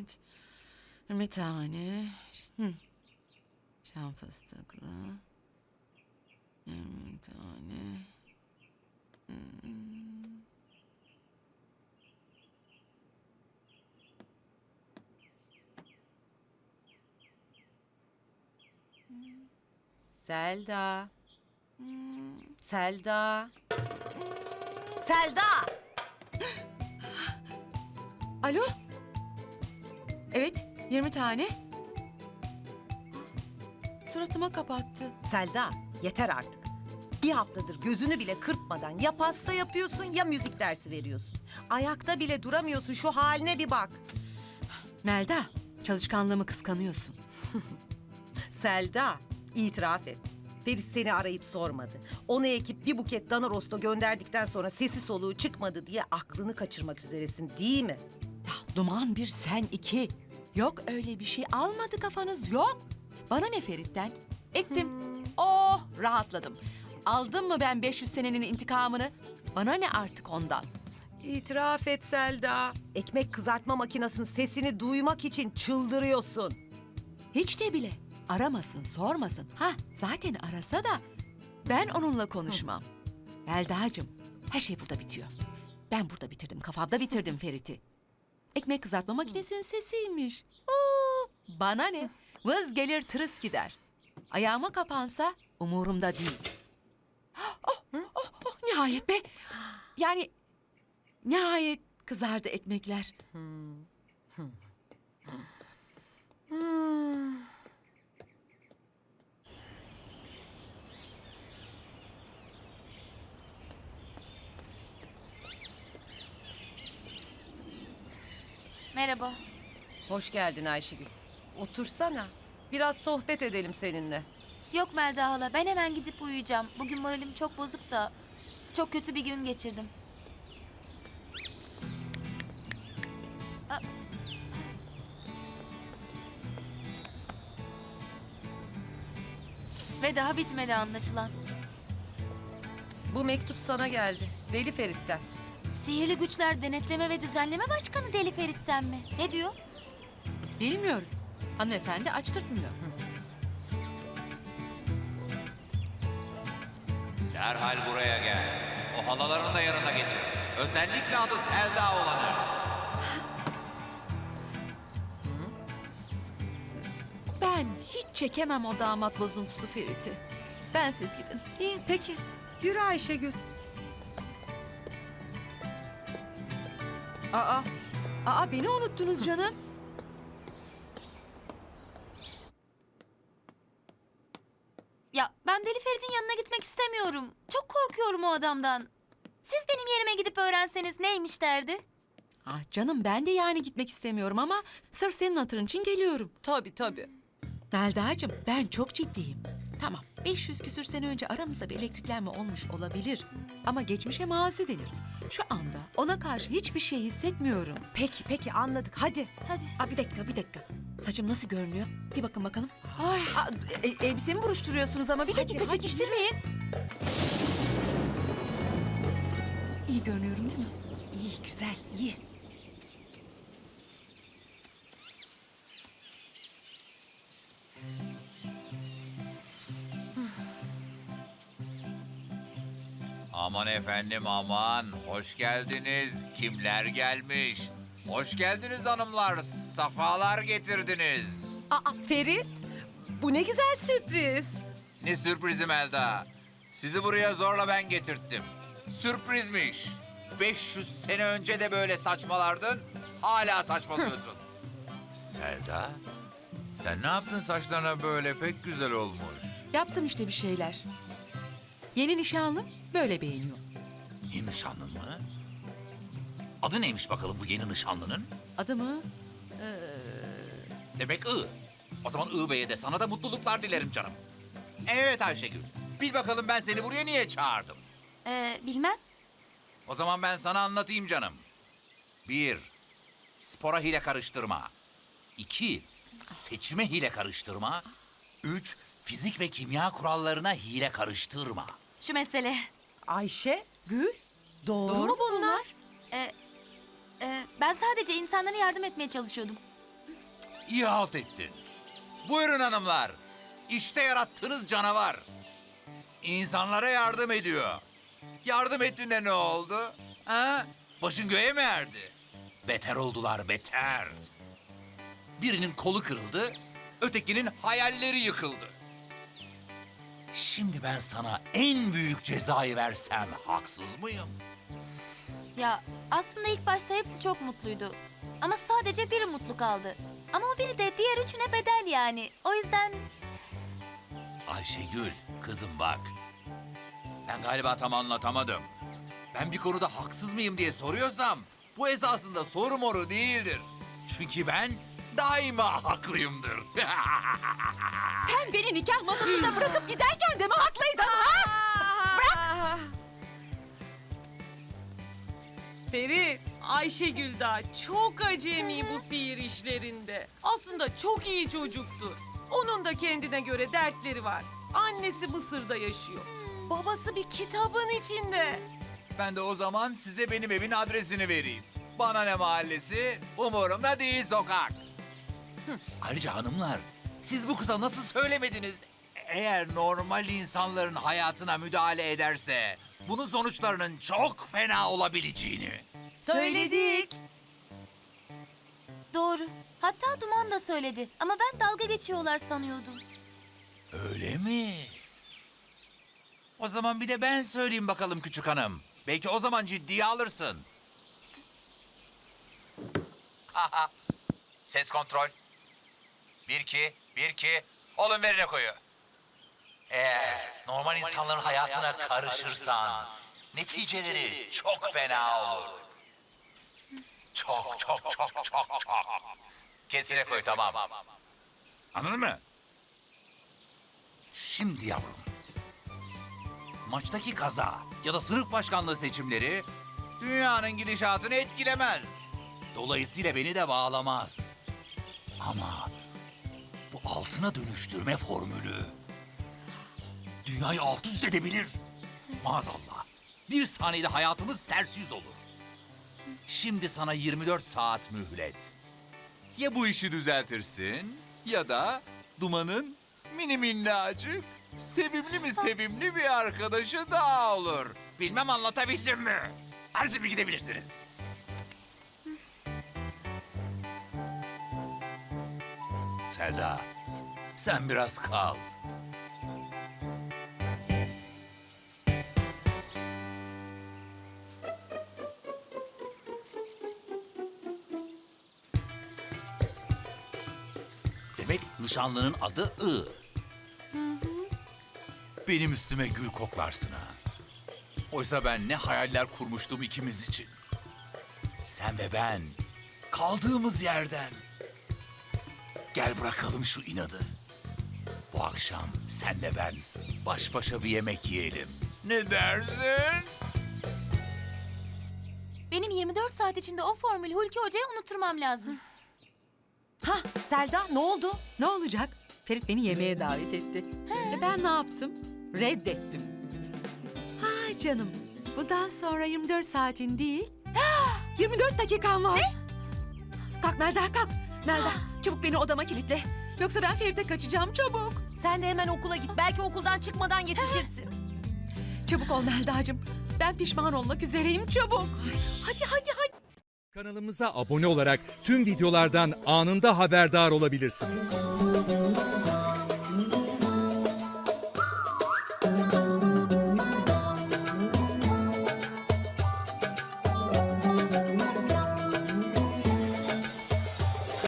Evet. Bir tane. Hı. Şam fıstıklı. Bir tane. Selda. Selda. Selda! Alo? Evet, 20 tane. Suratıma kapattı. Selda, yeter artık. Bir haftadır gözünü bile kırpmadan ya pasta yapıyorsun ya müzik dersi veriyorsun. Ayakta bile duramıyorsun şu haline bir bak. Melda, çalışkanlığımı kıskanıyorsun. Selda, itiraf et. Feris seni arayıp sormadı. Onu ekip bir buket dana rosto gönderdikten sonra sesi soluğu çıkmadı diye aklını kaçırmak üzeresin değil mi? Ya duman bir sen iki. Yok öyle bir şey almadı kafanız yok. Bana ne Ferit'ten? Ektim. Oh rahatladım. Aldım mı ben 500 senenin intikamını? Bana ne artık ondan? İtiraf et Selda. Ekmek kızartma makinesinin sesini duymak için çıldırıyorsun. Hiç de bile. Aramasın, sormasın. Ha zaten arasa da ben onunla konuşmam. Melda'cığım her şey burada bitiyor. Ben burada bitirdim, kafamda bitirdim Ferit'i. Ekmek kızartma makinesinin sesiymiş. Oo, bana ne? Vız gelir tırıs gider. Ayağıma kapansa umurumda değil. Oh, oh, oh, nihayet be. Yani nihayet kızardı ekmekler. Merhaba. Hoş geldin Ayşegül. Otursana. Biraz sohbet edelim seninle. Yok Melda hala ben hemen gidip uyuyacağım. Bugün moralim çok bozuk da çok kötü bir gün geçirdim. Ve daha bitmedi anlaşılan. Bu mektup sana geldi. Deli Ferit'ten. Sihirli Güçler Denetleme ve Düzenleme Başkanı Deli Ferit'ten mi? Ne diyor? Bilmiyoruz. Hanımefendi açtırtmıyor. Derhal buraya gel. O halalarını da yanına getir. Özellikle adı Selda olanı. Ben hiç çekemem o damat bozuntusu Ferit'i. Ben siz gidin. İyi peki. Yürü Ayşegül. Aa, aa beni unuttunuz canım. Ya ben Deli Ferit'in yanına gitmek istemiyorum. Çok korkuyorum o adamdan. Siz benim yerime gidip öğrenseniz neymiş derdi? Ah canım ben de yani gitmek istemiyorum ama sırf senin hatırın için geliyorum. Tabii tabii. Melda'cığım ben çok ciddiyim. Tamam 500 küsür sene önce aramızda bir elektriklenme olmuş olabilir. Ama geçmişe mazi denir. Şu anda ona karşı hiçbir şey hissetmiyorum. Peki peki anladık. Hadi. Hadi. Aa, bir dakika bir dakika. Saçım nasıl görünüyor? Bir bakın bakalım. Ay. Aa, e- elbisemi buruşturuyorsunuz ama bir Hadi, dakika hadi, çekiştirmeyin. İyi görünüyorum değil mi? İyi güzel iyi. Aman efendim aman. Hoş geldiniz. Kimler gelmiş? Hoş geldiniz hanımlar. Safalar getirdiniz. Aa Ferit. Bu ne güzel sürpriz. Ne sürprizim Elda. Sizi buraya zorla ben getirttim. Sürprizmiş. 500 sene önce de böyle saçmalardın. Hala saçmalıyorsun. Selda, sen ne yaptın saçlarına böyle pek güzel olmuş. Yaptım işte bir şeyler. Yeni nişanlım böyle beğeniyor. Yeni nişanlın mı? Adı neymiş bakalım bu yeni nişanlının? Adımı Demek I. O zaman I Bey'e de sana da mutluluklar dilerim canım. Evet Ayşegül. Bil bakalım ben seni buraya niye çağırdım? Ee, bilmem. O zaman ben sana anlatayım canım. Bir, spora hile karıştırma. İki, seçime hile karıştırma. Üç, fizik ve kimya kurallarına hile karıştırma. Şu mesele. Ayşe. Gül. Doğru, Doğru mu bunlar? Ee, e, ben sadece insanlara yardım etmeye çalışıyordum. İyi halt ettin. Buyurun hanımlar. İşte yarattığınız canavar. İnsanlara yardım ediyor. Yardım ettiğinde ne oldu? Ha? Başın göğe mi erdi? Beter oldular, beter. Birinin kolu kırıldı, ötekinin hayalleri yıkıldı. Şimdi ben sana en büyük cezayı versem haksız mıyım? Ya aslında ilk başta hepsi çok mutluydu. Ama sadece biri mutlu kaldı. Ama o biri de diğer üçüne bedel yani. O yüzden Ayşegül, kızım bak. Ben galiba tam anlatamadım. Ben bir konuda haksız mıyım diye soruyorsam bu esasında soru moru değildir. Çünkü ben daima haklıyımdır. Sen beni nikah masasında bırakıp giderken de mi haklıydın ha? Bırak! Ferit, Ayşegül daha çok acemi bu sihir işlerinde. Aslında çok iyi çocuktur. Onun da kendine göre dertleri var. Annesi Mısır'da yaşıyor. Babası bir kitabın içinde. ben de o zaman size benim evin adresini vereyim. Bana ne mahallesi, umurumda değil sokak. Ayrıca hanımlar, siz bu kıza nasıl söylemediniz? Eğer normal insanların hayatına müdahale ederse... ...bunun sonuçlarının çok fena olabileceğini. Söyledik. doğru. Hatta Duman da söyledi. Ama ben dalga geçiyorlar sanıyordum. Öyle mi? O zaman bir de ben söyleyeyim bakalım küçük hanım. Belki o zaman ciddiye alırsın. Ses kontrol. Bir iki, bir iki. Olun verine koyu. Eğer normal insanların hayatına karışırsan neticeleri çok fena olur. Çok çok çok çok çok. Kesine koy tamam. Anladın mı? Şimdi yavrum. Maçtaki kaza ya da sınıf başkanlığı seçimleri dünyanın gidişatını etkilemez. Dolayısıyla beni de bağlamaz. Ama altına dönüştürme formülü dünyayı alt üst edebilir. Maazallah. Bir saniyede hayatımız ters yüz olur. Şimdi sana 24 saat mühlet. Ya bu işi düzeltirsin ya da Duman'ın mini minnacık, sevimli mi sevimli bir arkadaşı daha olur. Bilmem anlatabildim mi? Her şimdi gidebilirsiniz. Selda, sen biraz kal. Demek nişanlının adı I. Benim üstüme gül koklarsın ha. Oysa ben ne hayaller kurmuştum ikimiz için. Sen ve ben kaldığımız yerden. Gel bırakalım şu inadı. Bu akşam senle ben baş başa bir yemek yiyelim. Ne dersin? Benim 24 saat içinde o formülü Hulki Hoca'ya unutturmam lazım. Ha Selda ne oldu? Ne olacak? Ferit beni yemeğe davet etti. E ben ne yaptım? Reddettim. Ha canım. Bundan sonra 24 saatin değil, 24 dakikan var. Ne? Kalk Melda kalk. Melda çabuk beni odama kilitle. Yoksa ben Ferit'e kaçacağım çabuk. Sen de hemen okula git. Belki okuldan çıkmadan yetişirsin. Çabuk ol Melda'cığım. Ben pişman olmak üzereyim çabuk. Hadi hadi hadi. Kanalımıza abone olarak tüm videolardan anında haberdar olabilirsiniz.